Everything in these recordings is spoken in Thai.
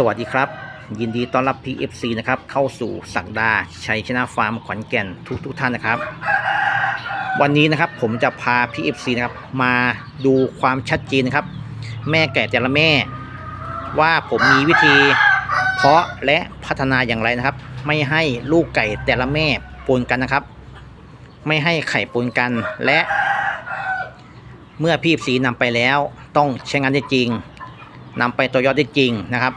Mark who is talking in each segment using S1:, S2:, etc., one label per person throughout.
S1: สวัสดีครับ ยินดีต้อนรับ PFC นะครับเข้าสู่สักดาห์ชัยชนะฟาร์มขอนแก่นทุกทุกท่านนะครับ วันนี้นะครับผมจะพา PFC นะครับมาดูความชัดเจนนะครับ แม่ไก่แต่ละแม่ ว่าผมมีวิธีเพาะและพัฒนาอย่างไรนะครับ ไม่ให้ลูกไก่แต่ละแม่ปนกันนะครับ ไม่ให้ไข่ปนกันและ เมื่อ PFC นำไปแล้วต้องใช้งานได้จริงนำไปต่อยอดได้จริงนะครับ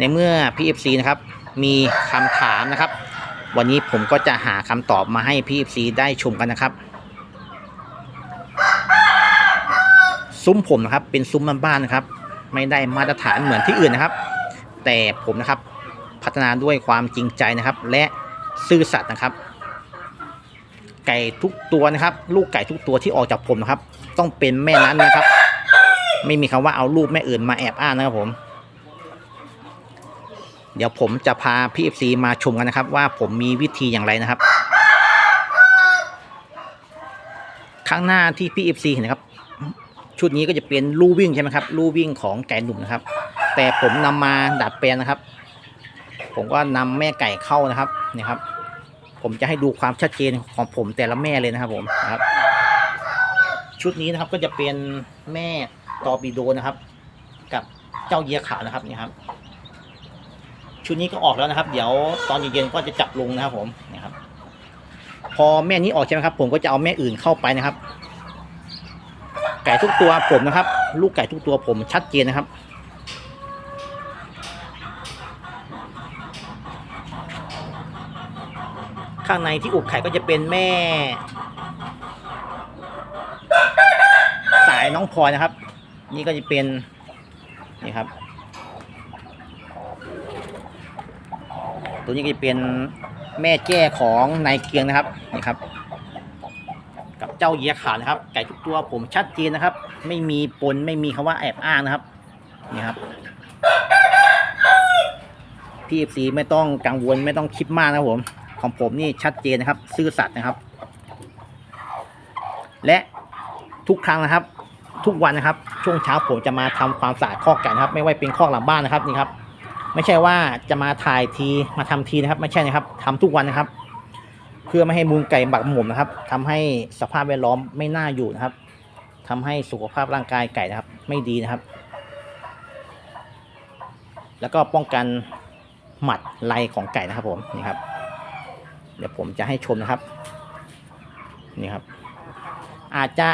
S1: ในเมื่อ PFC นะครับมีคำถามนะครับ วันนี้ผมก็จะหาคำตอบมาให้ PFC ได้ชมกันนะครับ ซุ้มผมนะครับเป็นซุ้มบ้านๆนะครับ ไม่ได้มาตรฐานเหมือนที่อื่นนะครับ แต่ผมนะครับพัฒนาด้วยความจริงใจนะครับ และซื่อสัตย์นะครับ ไก่ทุกตัวนะครับ ลูกไก่ทุกตัวที่ออกจากผมนะครับ ต้องเป็นแม่นั้นนะครับ ไม่มีคำว่าเอาลูกแม่อื่นมาแอบอ้างนะครับผม เดี๋ยวผมจะพาพี่เอฟซีมาชมกันนะครับ ว่าผมมีวิธีอย่างไรนะครับ ข้างหน้าที่พี่เอฟซีเห็นนะครับ ชุดนี้ก็จะเป็นลู่วิ่งใช่ไหมครับลู่วิ่งของไก่หนุ่มนะครับ แต่ผมนำมาดัดแปลงนะครับ ผมก็นำแม่ไก่เข้านะครับนี่ครับ ผมจะให้ดูความชัดเจนของผมแต่ละแม่เลยนะครับผมนะครับชุดนี้นะครับก็จะเป็นแม่ตอร์ปิโดนะครับ กับเจ้าเยียขาวนะครับนี่ครับ ชุดนี้ก็ออกแล้วนะครับ เดี๋ยวตอนเย็นๆก็จะจับลงนะครับผมนี่ครับ พอแม่นี้ออกใช่ไหมครับ ผมก็จะเอาแม่อื่นเข้าไปนะครับ ไก่ทุกตัวผมนะครับ ลูกไก่ทุกตัวผมชัดเจนนะครับข้างในที่อุกไข่ก็จะเป็นแม่ สายน้องพลอยนะครับ นี่ก็จะเป็นนี่ครับ ตัวนี้ก็จะเป็นแม่แจ้ของนายเกียงนะครับนี่ครับ กับเจ้าเยียขานะครับ ไก่ทุกตัวผมชัดเจนนะครับ ไม่มีปนไม่มีคำว่าแอบอ้างนะครับนี่ครับพี่เอฟซีไม่ต้องกังวลไม่ต้องคิดมากนะครับผม ของผมนี่ชัดเจนนะครับ ซื่อสัตย์นะครับ และทุกครั้งนะครับ ทุกวันนะครับ ช่วงเช้าผมจะมาทำความสะอาดคอกไก่นะครับ ไม่ว่าเป็นคอกหลังบ้านนะครับนี่ครับ ไม่ใช่ว่าจะมาถ่ายทีมาทำทีนะครับ ไม่ใช่นะครับทำทุกวันนะครับ เพื่อไม่ให้มูลไก่หมักหมมนะครับทำให้สภาพแวดล้อมไม่น่าอยู่นะครับทำให้สุขภาพร่างกายไก่นะครับ ไม่ดีนะครับ แล้วก็ป้องกันหมัดไลของไก่นะครับผมนี่ครับ เดี๋ยวผมจะให้ชมนะครับนี่ครับ อาจจะ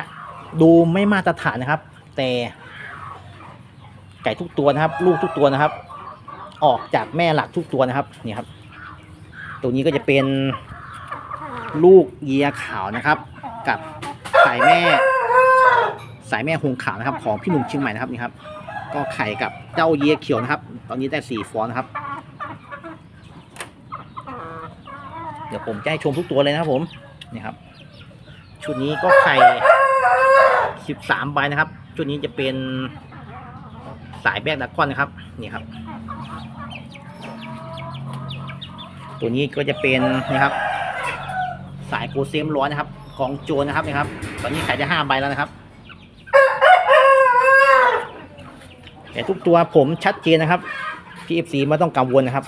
S1: ดูไม่มาตรฐานนะครับ แต่ไก่ทุกตัวนะครับ ลูกทุกตัวนะครับ ออกจากแม่หลักทุกตัวนะครับนี่ครับตัวนี้ก็จะเป็นลูกเยียขาวนะครับ กับสายแม่ สายแม่หงขาวนะครับ ของพี่หนุ่มเชียงใหม่นะครับนี่ครับ ก็ไข่กับเจ้าเยียเขียวนะครับ ตอนนี้ได้สี่ฟองนะครับ เดี๋ยวผมจะให้ชมทุกตัวเลยนะครับผมนี่ครับ ชุดนี้ก็ไข่สิบสามใบนะครับ ชุดนี้จะเป็นสายแบกดักคอนนะครับนี่ครับ ตัวนี้ก็จะเป็นนะครับ สายโปรเซมร้อนนะครับของโจรนะครับนะครับ ตอนนี้ขายได้ห้าใบแล้วนะครับ แต่ทุกตัวผมชัดเจนนะครับ PFC ไม่ต้องกังวลนะครับ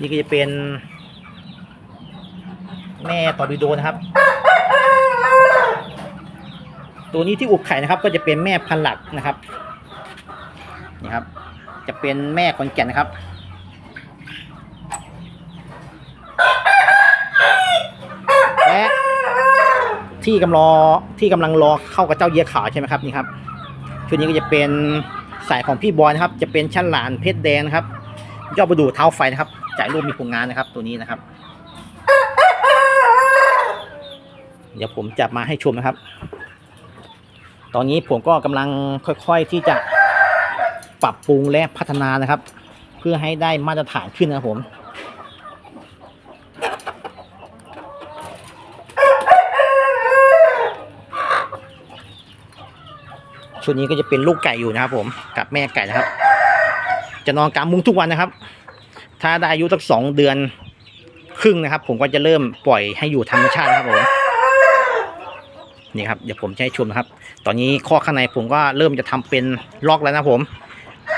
S1: นี่ก็จะเป็น แม่ตอร์ปิโดนะครับ ตัวนี้ที่อุกไข่นะครับ ก็จะเป็นแม่พันหลักนะครับนี่ครับ จะเป็นแม่ขนแก่นนะครับ และ ที่กำลังที่กำลังรอเข้ากับเจ้าเยียขาวใช่ไหมครับนี่ครับชุดนี้ก็จะเป็นสายของพี่บอยนะครับ จะเป็นชั้นหลานเพชรแดงนะครับยอดประดูเท้าไฟนะครับจ่ายรูปมีผลงานนะครับ ตัวนี้นะครับ เดี๋ยวผมจะมาให้ชมนะครับ ตอนนี้ผมก็กำลังค่อยๆที่จะปรับปรุงและพัฒนานะครับ เพื่อให้ได้มาตรฐานขึ้นนะครับผม ชุดนี้ก็จะเป็นลูกไก่อยู่นะครับ ผมกับแม่ไก่นะครับ จะนอนกลางมุ้งทุกวันนะครับ ถ้าได้อายุสักสองเดือนครึ่งนะครับ ผมก็จะเริ่มปล่อยให้อยู่ธรรมชาตินะครับผมนี่ครับเดี๋ยวผมจะให้ชมนะครับ ตอนนี้ข้อข้างในผมก็เริ่มจะทำเป็นล็อกแล้วนะผม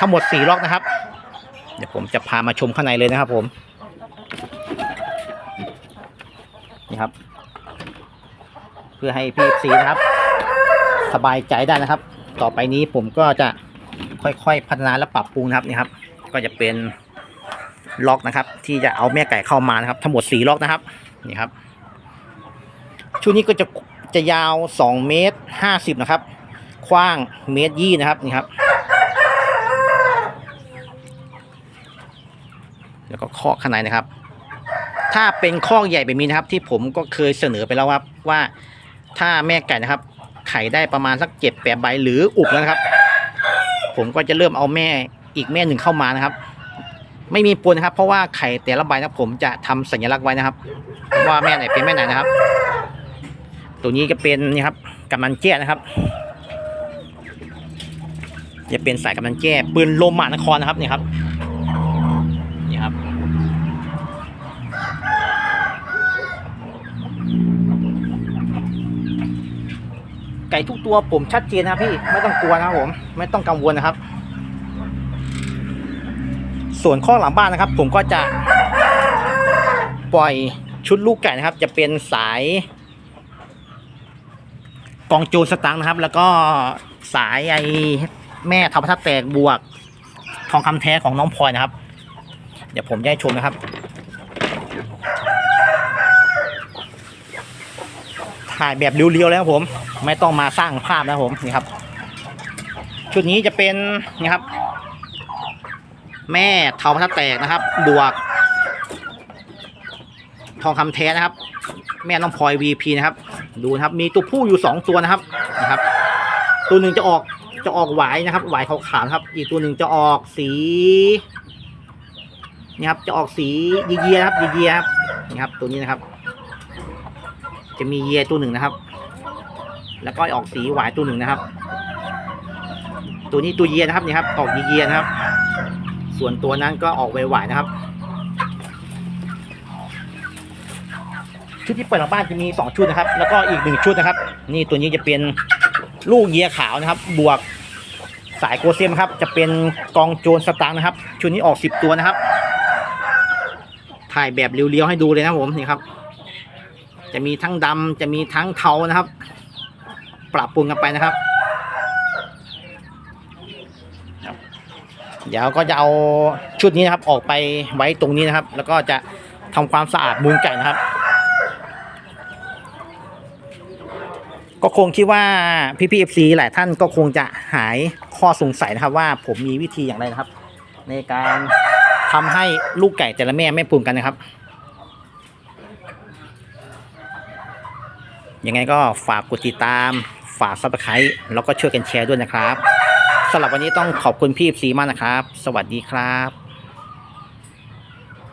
S1: ทั้งหมดสี่ล็อกนะครับ เดี๋ยวผมจะพามาชมข้างในเลยนะครับ ผมนี่ครับ เพื่อให้พี่ซีนะครับ สบายใจได้นะครับ ต่อไปนี้ผมก็จะค่อยๆพัฒนาและปรับปรุงนะครับนี่ครับ ก็จะเป็นล็อกนะครับ ที่จะเอาแม่ไก่เข้ามานะครับ ทั้งหมดสี่ล็อกนะครับนี่ครับ ชุดนี้ก็จะจะยาว2เมตร50นะครับกว้างเมตรยี่นะครับนี่ครับ แล้วก็คอกข้างในนะครับ ถ้าเป็นคอกใหญ่แบบนี้นะครับ ที่ผมก็เคยเสนอไปแล้วว่าว่าถ้าแม่ไก่นะครับ ไข่ได้ประมาณสักเจ็ดแปดใบหรืออุบแล้วนะครับ ผมก็จะเริ่มเอาแม่อีกแม่หนึ่งเข้ามานะครับ ไม่มีปนนะครับ เพราะว่าไข่แต่ละใบนะผมจะทำสัญลักษณ์ไว้นะครับ ว่าแม่ไหนเป็นแม่ไหนนะครับ ตัวนี้จะเป็นนี่ครับกำมันแจ้นะครับ จะเป็นสายกำมันแจ้ปืนลมหมานครนะครับนี่ครับนี่ครับ ไก่ ทุกตัวผมชัดเจนนะพี่ไม่ต้องกลัวนะครับผม ไม่ต้องกังวลนะครับ ส่วนข้อหลังบ้านนะครับ ผมก็จะปล่อยชุดลูกไก่นะครับ จะเป็นสายกองจรสตังนะครับ แล้วก็สายไอแม่ทับทัดแตกบวก ทองคำแท้ของน้องพลอยนะครับ เดี๋ยวผมจะให้ชมนะครับ ถ่ายแบบเรียวๆแล้วผม ไม่ต้องมาสร้างภาพนะครับผมนี่ครับ ชุดนี้จะเป็นนี่ครับ แม่เทาพัดแตกนะครับ บวก ทองคำแท้นะครับ แม่น้องพลอย VP นะครับ ดูนะครับ มีตัวผู้อยู่สองตัวนะครับนะครับ ตัวหนึ่งจะออกจะออกหวายนะครับหวายขาวๆครับ อีกตัวหนึ่งจะออกสีนี่ครับจะออกสีเยียๆนะครับเยียๆครับนี่ครับตัวนี้นะครับ จะมีเยียตัวหนึ่งนะครับ แล้วก็ออกสีหวายตัวหนึ่งนะครับ ตัวนี้ตัวเยียนะครับนี่ครับออกเยียนะครับ ส่วนตัวนั้นก็ออกหวายนะครับ ชุดที่เปิดหลังบ้านจะมี2ชุดนะครับ แล้วก็อีกหนึ่งชุดนะครับ นี่ตัวนี้จะเป็นลูกเยียขาวนะครับ บวกสายโกเซียมครับ จะเป็นกองโจรสตางนะครับ ชุดนี้ออก10ตัวนะครับ ถ่ายแบบเรียวๆให้ดูเลยนะผมนี่ครับ จะมีทั้งดำจะมีทั้งเทานะครับ ปรับปรุงกันไปนะครับ เดี๋ยวก็จะเอาชุดนี้นะครับออกไปไว้ตรงนี้นะครับ แล้วก็จะทำความสะอาดมูลไก่นะครับ ก็คงคิดว่าพี่พีเอฟซีหลายท่านก็คงจะหายข้อสงสัยนะครับ ว่าผมมีวิธีอย่างไรนะครับ ในการทำให้ลูกไก่แต่ละแม่ไม่ปรุงกันนะครับ ยังไงก็ฝากกดติดตามฝากซับสไครต์แล้วก็ช่วยกันแชร์ด้วยนะครับสำหรับวันนี้ต้องขอบคุณพี่ซีมากนะครับ สวัสดีครับ